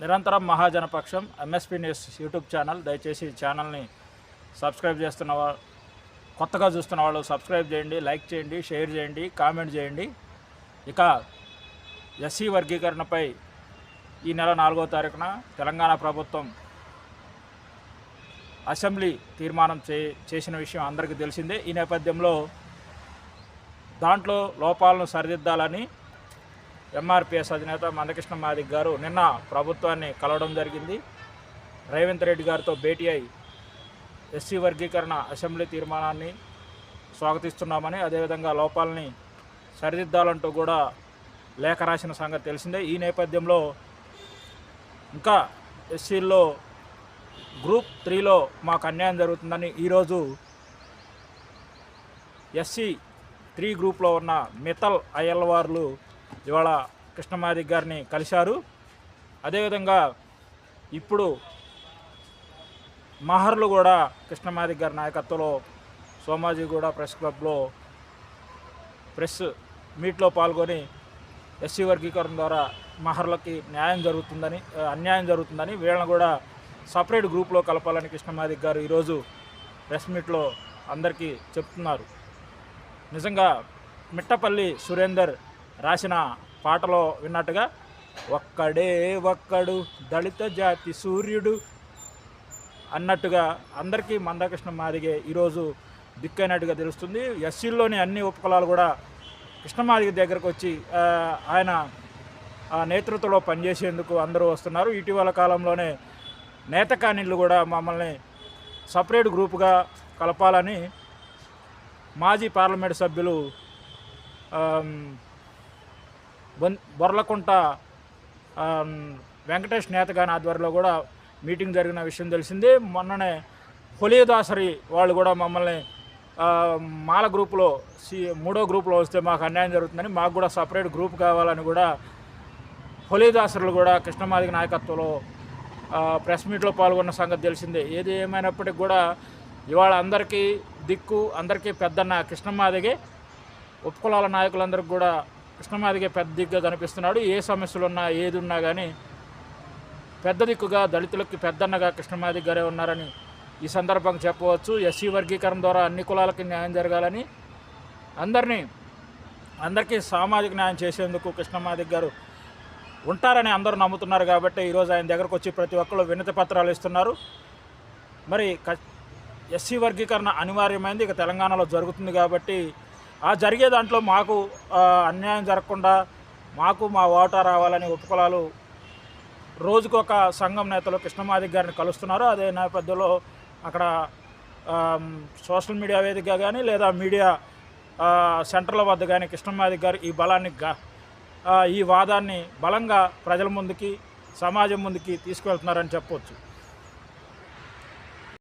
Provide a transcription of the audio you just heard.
నిరంతరం మహాజనపక్షం MSP news YouTube channel దయచేసి ఈ ఛానల్ని సబ్స్క్రైబ్ చేస్తున్న కొత్తగా చూస్తున్న వాళ్ళు సబ్స్క్రైబ్ చేయండి లైక్ చేయండి షేర్ చేయండి కామెంట్ చేయండి. ఇక ఎస్సీ వర్గీకరణపై ఈ నెల నాలుగో తారీఖున తెలంగాణ ప్రభుత్వం అసెంబ్లీ తీర్మానం చే చేసిన విషయం అందరికీ తెలిసిందే. ఈ నేపథ్యంలో దాంట్లో లోపాలను సరిదిద్దాలని ఎంఆర్పిఎస్ అధినేత మందకృష్ణ మాదిక్ గారు నిన్న ప్రభుత్వాన్ని కలవడం జరిగింది. రేవంత్ రెడ్డి గారితో భేటీ అయి ఎస్సీ వర్గీకరణ అసెంబ్లీ తీర్మానాన్ని స్వాగతిస్తున్నామని అదేవిధంగా లోపాలని సరిదిద్దాలంటూ కూడా లేఖ రాసిన సంగతి తెలిసిందే. ఈ నేపథ్యంలో ఇంకా ఎస్సీల్లో గ్రూప్ త్రీలో మాకు అన్యాయం జరుగుతుందని ఈరోజు ఎస్సీ త్రీ గ్రూప్లో ఉన్న మితల్ అయ్యల్వార్లు ఇవాళ కృష్ణమాది గారిని కలిశారు. అదేవిధంగా ఇప్పుడు మహర్లు కూడా కృష్ణమాది గారి నాయకత్వంలో సోమాజిగూడ ప్రెస్ క్లబ్లో ప్రెస్ మీట్లో పాల్గొని ఎస్సీ వర్గీకరణ ద్వారా మహర్లకి న్యాయం జరుగుతుందని అన్యాయం జరుగుతుందని వీళ్ళని కూడా సపరేట్ గ్రూప్లో కలపాలని కృష్ణమాది గారు ఈరోజు ప్రెస్ మీట్లో అందరికీ చెప్తున్నారు. నిజంగా మిట్టపల్లి సురేందర్ రాసిన పాటలో విన్నట్టుగా ఒక్కడే ఒక్కడు దళిత జాతి సూర్యుడు అన్నట్టుగా అందరికీ మందకృష్ణ మాదిగే ఈరోజు దిక్కైనట్టుగా తెలుస్తుంది. ఎస్సీల్లోని అన్ని ఉపకులాలు కూడా కృష్ణమాదిగ దగ్గరకు వచ్చి ఆయన నేతృత్వంలో పనిచేసేందుకు అందరూ వస్తున్నారు. ఇటీవల కాలంలోనే నేతకానిళ్ళు కూడా మమ్మల్ని సపరేట్ గ్రూపుగా కలపాలని మాజీ పార్లమెంట్ సభ్యులు బొర్లకుంట వెంకటేష్ నేతగాని ఆధ్వర్యంలో కూడా మీటింగ్ జరిగిన విషయం తెలిసిందే. మొన్ననే హొలిదాసరి వాళ్ళు కూడా మమ్మల్ని మాల గ్రూపులో సి మూడో గ్రూపులో వస్తే మాకు అన్యాయం జరుగుతుందని మాకు కూడా సపరేట్ గ్రూప్ కావాలని కూడా హొలిదాసరులు కూడా కృష్ణమాదిగ నాయకత్వంలో ప్రెస్ మీట్లో పాల్గొన్న సంగతి తెలిసిందే. ఏది ఏమైనప్పటికీ కూడా ఇవాళ అందరికీ దిక్కు అందరికీ పెద్దన్న కృష్ణమాదిగే. ఉపకులాల నాయకులందరికీ కూడా కృష్ణమాదిగే పెద్ద దిగ్గా కనిపిస్తున్నాడు. ఏ సమస్యలు ఉన్నా ఏది ఉన్నా కానీ పెద్ద దిక్కుగా దళితులకి పెద్దన్నగా కృష్ణమాది గారే ఉన్నారని ఈ సందర్భంగా చెప్పవచ్చు. ఎస్సీ వర్గీకరణ ద్వారా అన్ని కులాలకి న్యాయం జరగాలని అందరినీ అందరికీ సామాజిక న్యాయం చేసేందుకు కృష్ణమాదిక్ గారు ఉంటారని అందరూ నమ్ముతున్నారు కాబట్టి ఈరోజు ఆయన దగ్గరకు వచ్చి ప్రతి ఒక్కరు వినతి పత్రాలు ఇస్తున్నారు. మరి క- ఎస్సీ వర్గీకరణ అనివార్యమైంది. ఇక తెలంగాణలో జరుగుతుంది కాబట్టి ఆ జరిగే దాంట్లో మాకు అన్యాయం జరగకుండా మాకు మా ఓటా రావాలని ఉపకులాలు రోజుకొక సంఘం నేతలు కృష్ణమాదిక్ గారిని కలుస్తున్నారు. అదే నేపథ్యంలో అక్కడ సోషల్ మీడియా వేదికగా కానీ లేదా మీడియా సెంటర్ల వద్ద కానీ కృష్ణమాదిక్ గారు ఈ బలాన్ని ఈ వాదాన్ని బలంగా ప్రజల ముందుకి సమాజం ముందుకి తీసుకువెళ్తున్నారని చెప్పవచ్చు